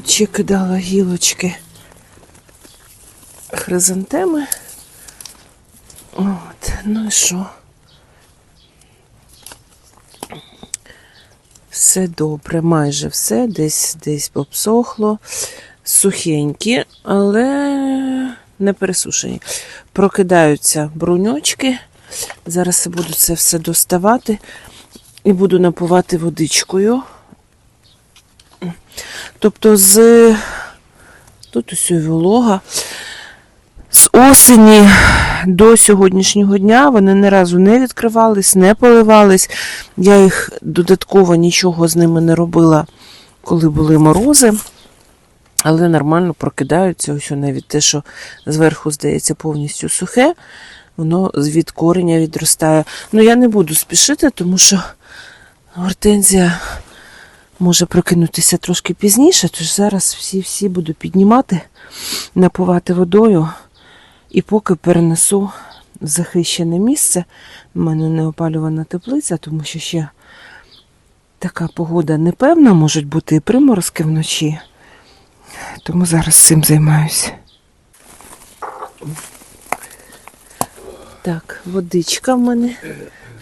Тут ще кидала гілочки хризантеми. От, ну і що? Все добре, майже все, десь десь обсохло. Сухенькі, але не пересушені. Прокидаються бруньочки. Зараз я буду це все доставати і буду напувати водичкою. Тобто з тут усе волога. З осені до сьогоднішнього дня вони ні разу не відкривались, не поливались. Я їх додатково нічого з ними не робила, коли були морози. Але нормально прокидаються. Ось навіть те, що зверху здається повністю сухе, воно від кореня відростає. Ну я не буду спішити, тому що гортензія може прокинутися трошки пізніше, тож зараз всі-всі буду піднімати, напувати водою. І поки перенесу в захищене місце, У мене не опалювана теплиця, тому що ще така погода непевна, можуть бути і приморозки вночі. Тому зараз цим займаюся. Так, водичка в мене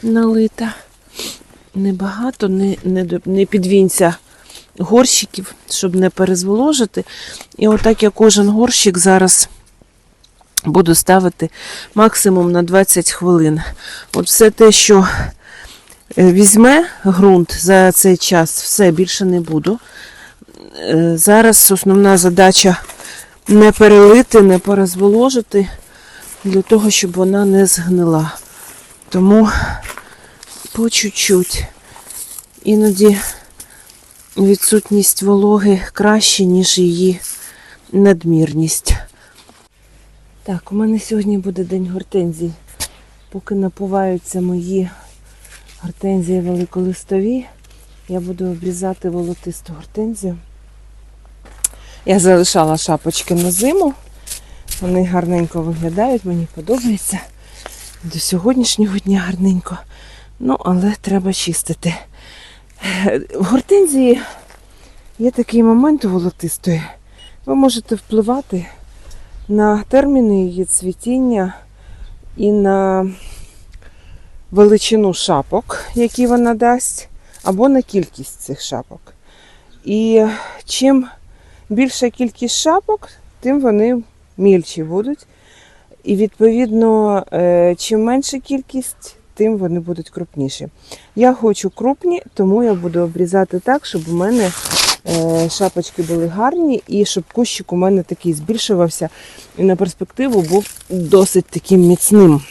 налита. Небагато, не, не, не підвінця горщиків, щоб не перезволожити. І отак я кожен горщик зараз буду ставити максимум на 20 хвилин. От все те, що е, візьме ґрунт за цей час, все більше не буду. Е, Зараз основна задача не перелити, не перезволожити, для того, щоб вона не згнила. Тому по чуть-чуть. Іноді відсутність вологи краще, ніж її надмірність. Так, у мене сьогодні буде день гортензій. Поки напуваються мої гортензії великолистові, я буду обрізати волотисту гортензію. Я залишала шапочки на зиму. Вони гарненько виглядають, мені подобається. До сьогоднішнього дня гарненько. Ну, але треба чистити. В гортензії є такий момент у волотистої. Ви можете впливати на терміни її цвітіння і на величину шапок, які вона дасть, або на кількість цих шапок. І чим більша кількість шапок, тим вони мільчі будуть. І відповідно, е, чим менша кількість, тим вони будуть крупніші. Я хочу крупні, тому я буду обрізати так, щоб у мене е, шапочки були гарні і щоб кущик у мене такий збільшувався і на перспективу був досить таким міцним.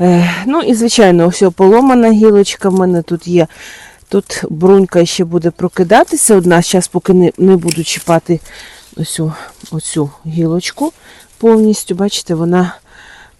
Е, ну і звичайно, ось поломана гілочка в мене тут є. Тут брунька ще буде прокидатися одна. Зараз поки не, не буду чіпати оцю, оцю гілочку повністю. Бачите, вона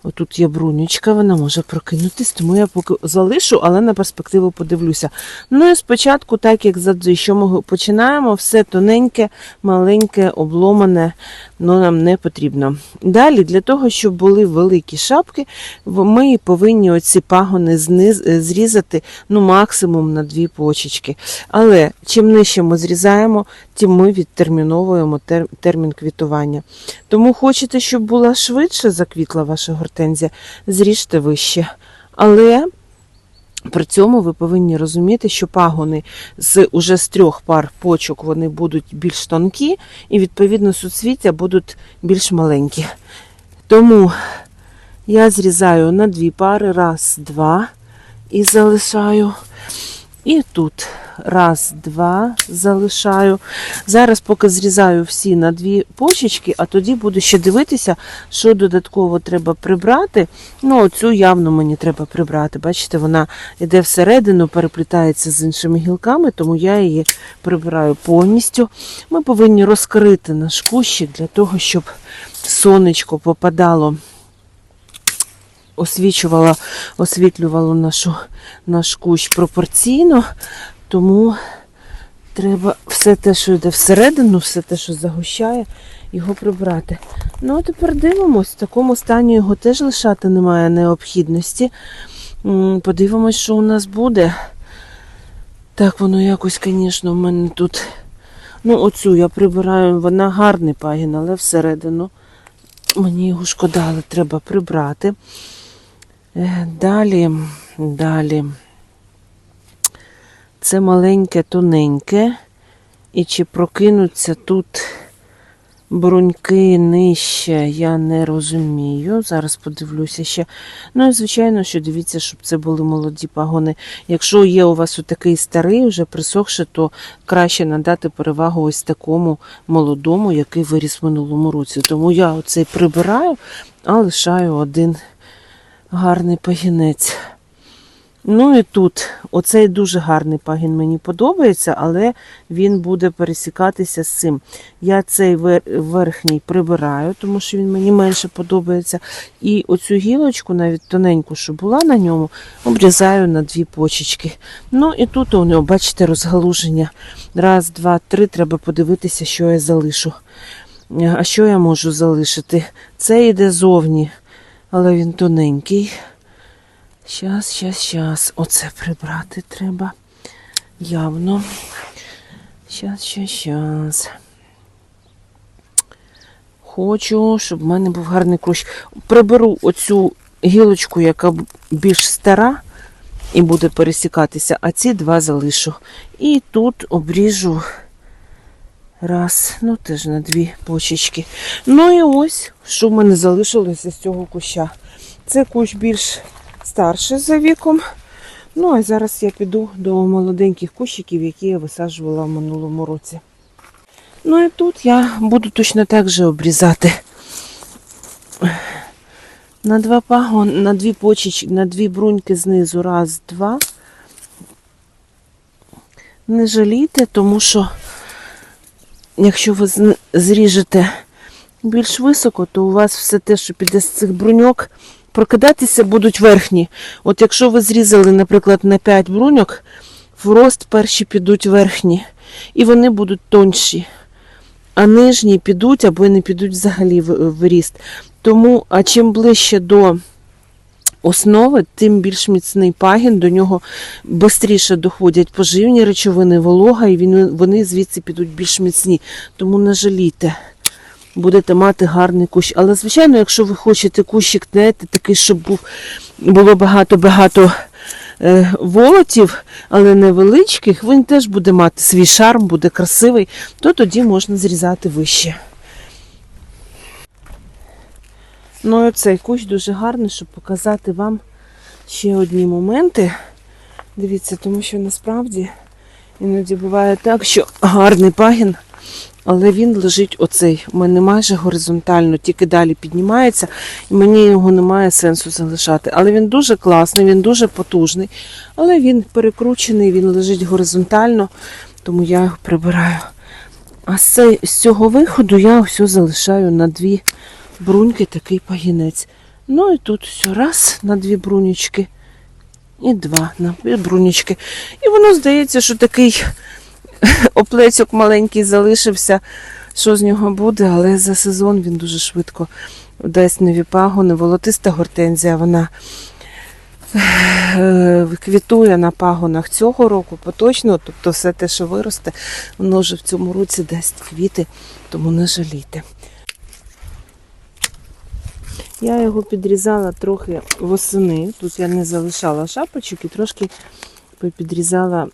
отут є брунючка, вона може прокинутись, тому я поки залишу, але на перспективу подивлюся. Ну і спочатку, так як завжди, що ми починаємо, все тоненьке, маленьке, обломане, ну нам не потрібно. Далі, для того, щоб були великі шапки, ми повинні оці пагони зниз, е, зрізати ну, максимум на дві почечки. Але чим нижче ми зрізаємо, тим ми відтерміновуємо термін квітування. Тому хочете, щоб була швидше заквітла ваша гортензія, зріжте вище. Але при цьому ви повинні розуміти, що пагони з уже з трьох пар почок вони будуть більш тонкі, і відповідно суцвіття будуть більш маленькі. Тому я зрізаю на дві пари, раз, два, і залишаю. І тут раз, два, залишаю. Зараз поки зрізаю всі на дві почечки, а тоді буду ще дивитися, що додатково треба прибрати. Ну, оцю явно мені треба прибрати. Бачите, вона йде всередину, переплітається з іншими гілками, тому я її прибираю повністю. Ми повинні розкрити наш кущик для того, щоб сонечко попадало освічувала, освітлювало нашу, наш кущ пропорційно, тому треба все те, що йде всередину, все те, що загущає, його прибрати. Ну, а тепер дивимось, в такому стані його теж лишати немає необхідності. Подивимось, що у нас буде. Так, воно якось, звісно, в мене тут Ну, оцю я прибираю, вона гарний пагін, але всередину мені його шкода, але треба прибрати. Е, Далі, далі. Це маленьке, тоненьке. І чи прокинуться тут бруньки нижче, я не розумію. Зараз подивлюся ще. Ну і звичайно, що дивіться, щоб це були молоді пагони. Якщо є у вас отакий старий, вже присохший, то краще надати перевагу ось такому молодому, який виріс в минулому році. Тому я оцей прибираю, а лишаю один гарний пагінець. Ну і тут оцей дуже гарний пагін мені подобається, але він буде пересікатися з цим. Я цей верхній прибираю, тому що він мені менше подобається. І оцю гілочку, навіть тоненьку, що була на ньому, обрізаю на дві почечки. Ну і тут у нього, бачите, розгалуження. Раз, два, три. Треба подивитися, що я залишу. Е, А що я можу залишити? Це йде зовні, але він тоненький. Щас, щас, щас. Оце прибрати треба. Явно. Щас, щас, щас. Хочу, щоб в мене був гарний кущ. Приберу оцю гілочку, яка більш стара і буде пересікатися, а ці два залишу. І тут обріжу раз, ну теж на дві почечки. Ну і ось, що в мене залишилося з цього куща. Це кущ більш старше за віком. Ну, а зараз я піду до молоденьких кущиків, які я висаджувала в минулому році. Ну і тут я буду точно так же обрізати. На два пагон, на дві почечки, на дві бруньки знизу. Раз, два. Не жалійте, тому що якщо ви зріжете більш високо, то у вас все те, що піде з цих бруньок, прокидатися будуть верхні. От якщо ви зрізали, наприклад, на 5 бруньок, в рост перші підуть верхні, і вони будуть тонші. А нижні підуть або не підуть взагалі в, в ріст. Тому, а чим ближче до основи, тим більш міцний пагін, до нього швидше доходять поживні речовини, волога, і він, вони звідси підуть більш міцні. Тому не жалійте будете мати гарний кущ. Але, звичайно, якщо ви хочете кущик, знаєте, такий, щоб був, було багато-багато е, волотів, але невеличких, він теж буде мати свій шарм, буде красивий, то тоді можна зрізати вище. Ну і цей кущ дуже гарний, щоб показати вам ще одні моменти. Дивіться, тому що насправді іноді буває так, що гарний пагін але він лежить оцей. У мене майже горизонтально, тільки далі піднімається, і мені його немає сенсу залишати. Але він дуже класний, він дуже потужний, але він перекручений, він лежить горизонтально, тому я його прибираю. А з, цього виходу я все залишаю на дві бруньки такий пагінець. Ну і тут все раз на дві брунічки. І два на дві брунічки. І воно здається, що такий оплецьок маленький залишився, що з нього буде, але за сезон він дуже швидко дасть нові пагони. Волотиста гортензія, вона е, квітує на пагонах цього року поточно, тобто все те, що виросте, воно вже в цьому році дасть квіти, тому не жалійте. Я його підрізала трохи восени. Тут я не залишала шапочок і трошки підрізала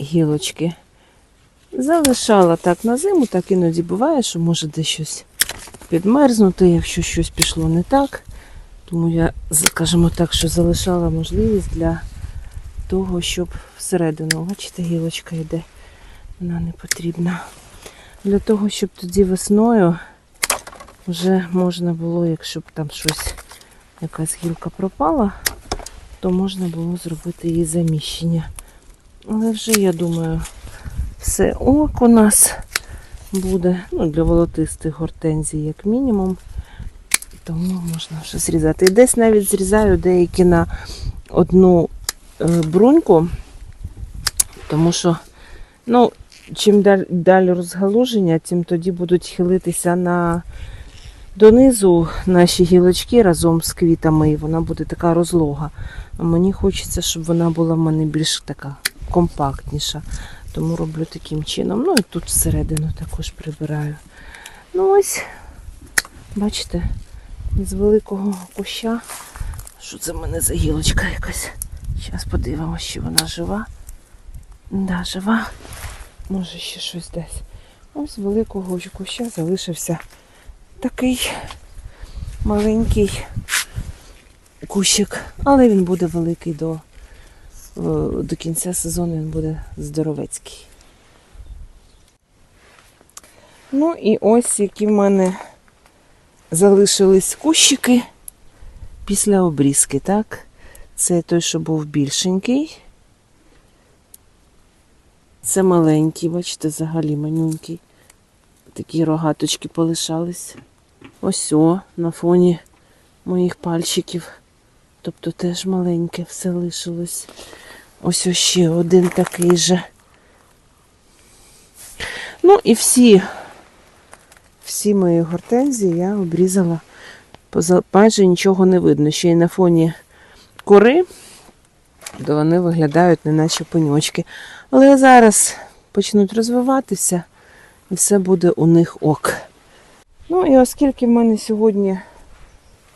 гілочки. Залишала так на зиму, так іноді буває, що може десь щось підмерзнути, якщо щось пішло не так. Тому я, скажімо так, що залишала можливість для того, щоб всередину, бачите, гілочка йде, вона не потрібна. Для того, щоб тоді весною вже можна було, якщо б там щось, якась гілка пропала, то можна було зробити її заміщення. Але вже, я думаю, все ок у нас буде. Ну, для волотистих гортензій, як мінімум. Тому можна вже зрізати. І десь навіть зрізаю деякі на одну е, бруньку, тому що, ну, чим далі, далі розгалуження, тим тоді будуть хилитися на донизу наші гілочки разом з квітами, і вона буде така розлога. А мені хочеться, щоб вона була в мене більш така компактніша. Тому роблю таким чином. Ну і тут всередину також прибираю. Ну ось, бачите, з великого куща. Що це в мене за гілочка якась? Зараз подивимося, чи вона жива. Да, жива. Може ще щось десь. Ось з великого куща залишився такий маленький кущик, але він буде великий до, до кінця сезону, він буде здоровецький. Ну і ось які в мене залишились кущики після обрізки, так? Це той, що був більшенький. Це маленький, бачите, взагалі манюнький. Такі рогаточки полишались. Ось о, на фоні моїх пальчиків. Тобто теж маленьке все лишилось. Ось ще один такий же. Ну і всі, всі мої гортензії я обрізала. Майже нічого не видно. Ще й на фоні кори, то вони виглядають неначе пеньочки. Але зараз почнуть розвиватися і все буде у них ок. Ну і оскільки в мене сьогодні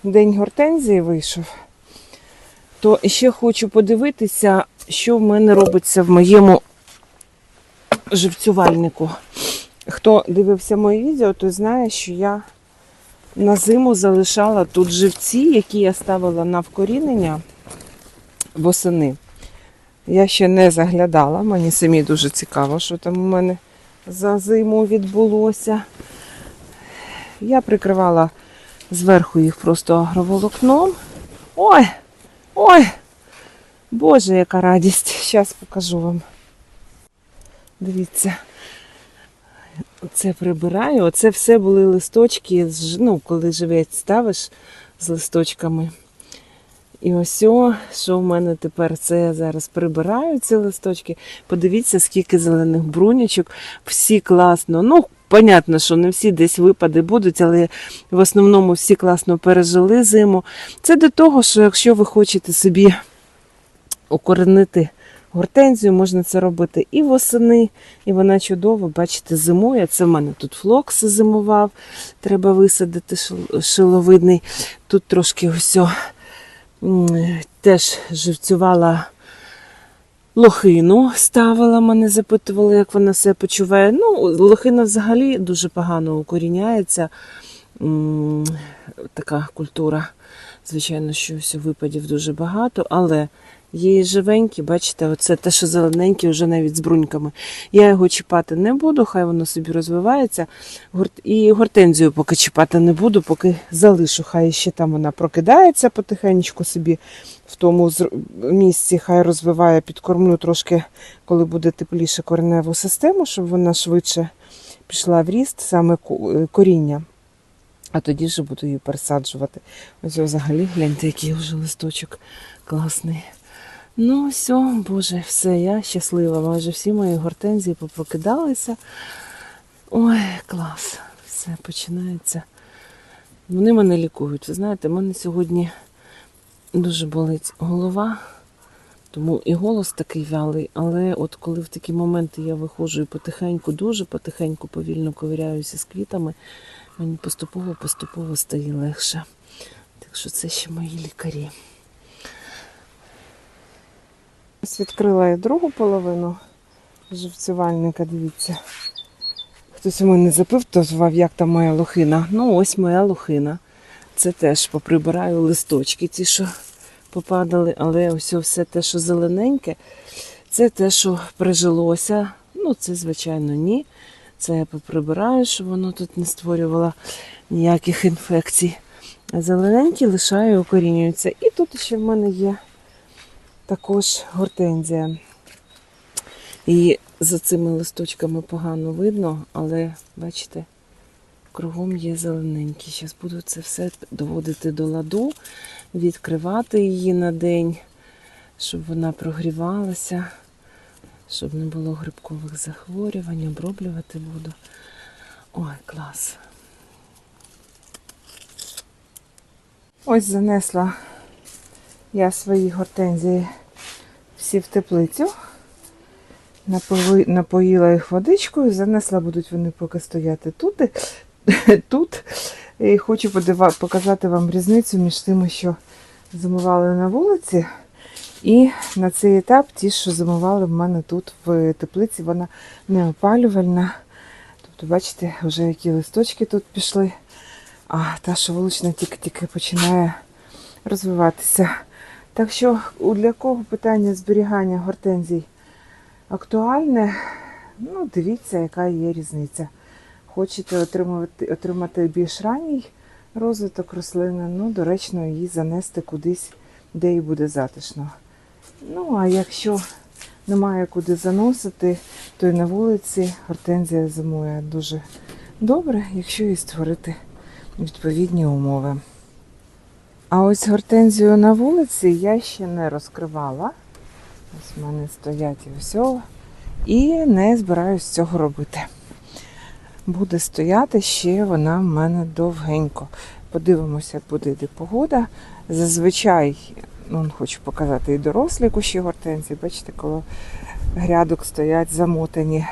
день гортензії вийшов, то ще хочу подивитися, що в мене робиться в моєму живцювальнику. Хто дивився моє відео, той знає, що я на зиму залишала тут живці, які я ставила на вкорінення восени. Я ще не заглядала, мені самі дуже цікаво, що там у мене за зиму відбулося. Я прикривала зверху їх просто агроволокном. Ой! Ой! Боже, яка радість! Зараз покажу вам. Дивіться. Оце прибираю. Оце все були листочки, ну, коли живець ставиш з листочками. І ось о, що в мене тепер це я зараз прибираю ці листочки. Подивіться, скільки зелених брунячок. Всі класно. Ну, понятно, що не всі десь випади будуть, але в основному всі класно пережили зиму. Це до того, що якщо ви хочете собі укоренити гортензію, можна це робити і восени, і вона чудово, бачите, зимує. Це в мене тут флокс зимував, треба висадити шиловидний. Тут трошки ось теж живцювала лохину, ставила, мене запитували, як вона себе почуває. Ну, лохина взагалі дуже погано укоріняється. Така культура. Звичайно, що ось випадів дуже багато, але є і живенькі, бачите, оце те, що зелененькі, вже навіть з бруньками. Я його чіпати не буду, хай воно собі розвивається. І гортензію поки чіпати не буду, поки залишу. Хай ще там вона прокидається потихеньку собі в тому місці, хай розвиває, підкормлю трошки, коли буде тепліше кореневу систему, щоб вона швидше пішла в ріст, саме коріння. А тоді вже буду її пересаджувати. Ось взагалі, гляньте, який вже листочок класний. Ну, все, Боже, все, я щаслива. Майже всі мої гортензії попрокидалися. Ой, клас. Все починається. Вони мене лікують. Ви знаєте, в мене сьогодні дуже болить голова, тому і голос такий вялий. Але от коли в такі моменти я виходжу і потихеньку, дуже потихеньку, повільно ковиряюся з квітами, мені поступово-поступово стає легше. Так що це ще мої лікарі. Ось відкрила я другу половину живцювальника, дивіться. Хтось у мене запитував, як там моя лохина. Ну, ось моя лохина. Це теж поприбираю листочки, ті, що попадали, але ось все те, що зелененьке, це те, що прижилося. Ну, це, звичайно, ні. Це я поприбираю, щоб воно тут не створювало ніяких інфекцій. А зелененькі лишаю, укорінюються. І тут ще в мене є також гортензія. І за цими листочками погано видно, але бачите, кругом є зелененькі. Зараз буду це все доводити до ладу, відкривати її на день, щоб вона прогрівалася, щоб не було грибкових захворювань, оброблювати буду. Ой, клас. Ось занесла я свої гортензії всі в теплицю. Напоїла їх водичкою, занесла, будуть вони поки стояти тут. тут. І хочу показати вам різницю між тими, що зимували на вулиці. І на цей етап ті, що зимували в мене тут в теплиці, вона не опалювальна. Тобто, бачите, вже які листочки тут пішли. А та, що вулична тільки-тільки починає розвиватися. Так що для кого питання зберігання гортензій актуальне, ну дивіться, яка є різниця. Хочете отримувати, отримати більш ранній розвиток рослини, ну, доречно її занести кудись, де їй буде затишно. Ну, а якщо немає куди заносити, то й на вулиці гортензія зимує дуже добре, якщо їй створити відповідні умови. А ось гортензію на вулиці я ще не розкривала. Ось в мене стоять і все. І не збираюсь цього робити. Буде стояти ще вона в мене довгенько. Подивимося, як буде йти погода. Зазвичай, ну, хочу показати і дорослі кущі гортензії. Бачите, коли грядок стоять замотані.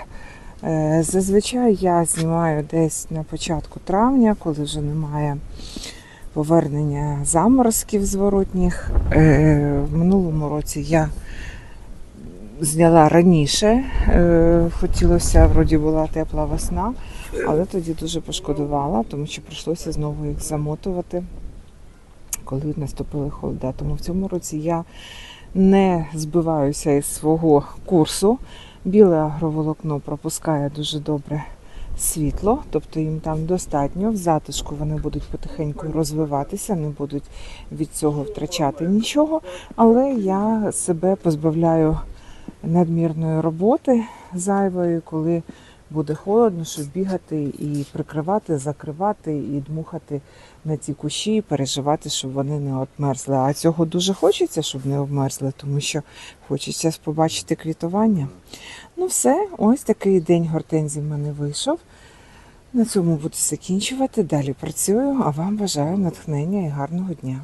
Е, Зазвичай я знімаю десь на початку травня, коли вже немає повернення заморозків зворотніх. Е, В минулому році я зняла раніше. Е, Хотілося, вроді була тепла весна, але тоді дуже пошкодувала, тому що прийшлося знову їх замотувати, коли наступили холода. Тому в цьому році я не збиваюся із свого курсу. Біле агроволокно пропускає дуже добре світло, тобто їм там достатньо. В затишку вони будуть потихеньку розвиватися, не будуть від цього втрачати нічого. Але я себе позбавляю надмірної роботи зайвої, коли буде холодно, щоб бігати і прикривати, закривати, і дмухати на ці кущі, і переживати, щоб вони не обмерзли. А цього дуже хочеться, щоб не обмерзли, тому що хочеться побачити квітування. Ну все, ось такий день гортензій в мене вийшов. На цьому буду закінчувати. Далі працюю, а вам бажаю натхнення і гарного дня.